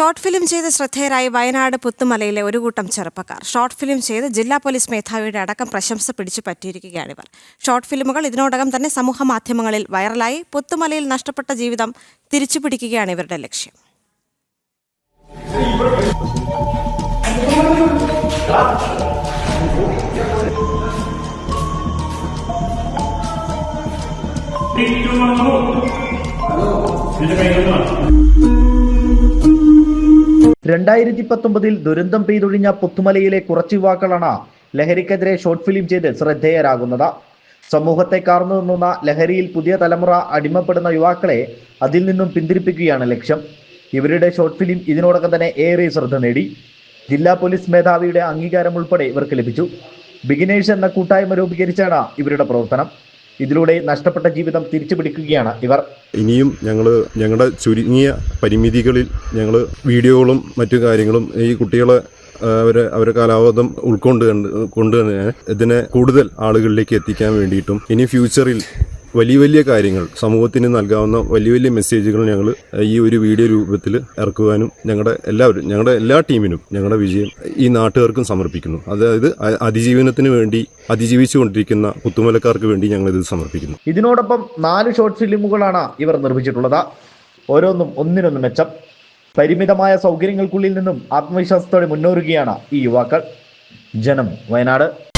Short film ചെയ്ത് ശ്രദ്ധേയരായി വയനാട് പുത്തുമലയിലെ ഒരു കൂട്ടം ചെറുപ്പക്കാർ. ഷോർട്ട് ഫിലിം ചെയ്ത് ജില്ലാ പോലീസ് മേധാവിയുടെ അടക്കം പ്രശംസ പിടിച്ചു പറ്റിയിരിക്കുകയാണിവർ ഷോർട്ട് ഫിലിമുകൾ ഇതിനോടകം തന്നെ സമൂഹ മാധ്യമങ്ങളിൽ വൈറലായി പുത്തുമലയിൽ നഷ്ടപ്പെട്ട ജീവിതം തിരിച്ചു പിടിക്കുകയാണ് ഇവരുടെ ലക്ഷ്യം. രണ്ടായിരത്തി പത്തൊമ്പതിൽ ദുരന്തം പെയ്തൊഴിഞ്ഞ പുത്തുമലയിലെ കുറച്ച് യുവാക്കളാണ് ലഹരിക്കെതിരെ ഷോർട്ട് ഫിലിം ചെയ്ത് ശ്രദ്ധേയരാകുന്നത്. സമൂഹത്തെ കാർന്നു നിന്നുന്ന ലഹരിയിൽ പുതിയ തലമുറ അടിമപ്പെടുന്ന യുവാക്കളെ അതിൽ നിന്നും പിന്തിരിപ്പിക്കുകയാണ് ലക്ഷ്യം. ഇവരുടെ ഷോർട്ട് ഫിലിം ഇതിനോടകം തന്നെ ഏറെ ശ്രദ്ധ നേടി. ജില്ലാ പോലീസ് മേധാവിയുടെ അംഗീകാരം ഉൾപ്പെടെ ഇവർക്ക് ലഭിച്ചു. ബിഗിനേഴ്സ് എന്ന കൂട്ടായ്മ രൂപീകരിച്ചാണ് ഇവരുടെ പ്രവർത്തനം. ഇതിലൂടെ നഷ്ടപ്പെട്ട ജീവിതം തിരിച്ചു പിടിക്കുകയാണ് ഇവർ. ഇനിയും ഞങ്ങൾ ഞങ്ങളുടെ ചുരുങ്ങിയ പരിമിതികളിൽ ഞങ്ങൾ വീഡിയോകളും മറ്റു കാര്യങ്ങളും ഈ കുട്ടികളെ അവരെ അവരെ കാലാവധം ഉൾക്കൊണ്ട് കൊണ്ടുതന്നെ കൊണ്ട് തന്നെ ഇതിനെ കൂടുതൽ ആളുകളിലേക്ക് എത്തിക്കാൻ വേണ്ടിയിട്ടും ഇനി ഫ്യൂച്ചറിൽ വലിയ വലിയ കാര്യങ്ങൾ സമൂഹത്തിന് നൽകാവുന്ന വലിയ വലിയ മെസ്സേജുകൾ ഞങ്ങൾ ഈ ഒരു വീഡിയോ രൂപത്തിൽ ഇറക്കുവാനും ഞങ്ങളുടെ എല്ലാവരും ഞങ്ങളുടെ എല്ലാ ടീമിനും ഞങ്ങളുടെ വിജയം ഈ നാട്ടുകാർക്കും സമർപ്പിക്കുന്നു. അതായത് അതിജീവനത്തിന് വേണ്ടി അതിജീവിച്ചുകൊണ്ടിരിക്കുന്ന പുത്തുമലക്കാർക്ക് വേണ്ടി ഞങ്ങൾ ഇത് സമർപ്പിക്കുന്നു. ഇതിനോടൊപ്പം നാല് ഷോർട്ട് ഫിലിമുകളാണ് ഇവർ നിർമ്മിച്ചിട്ടുള്ളത്. ഓരോന്നും ഒന്നിനൊന്ന് മെച്ചം. പരിമിതമായ സൗകര്യങ്ങൾക്കുള്ളിൽ നിന്നും ആത്മവിശ്വാസത്തോടെ മുന്നേറുകയാണ് ഈ യുവാക്കൾ. ജനം വയനാട്.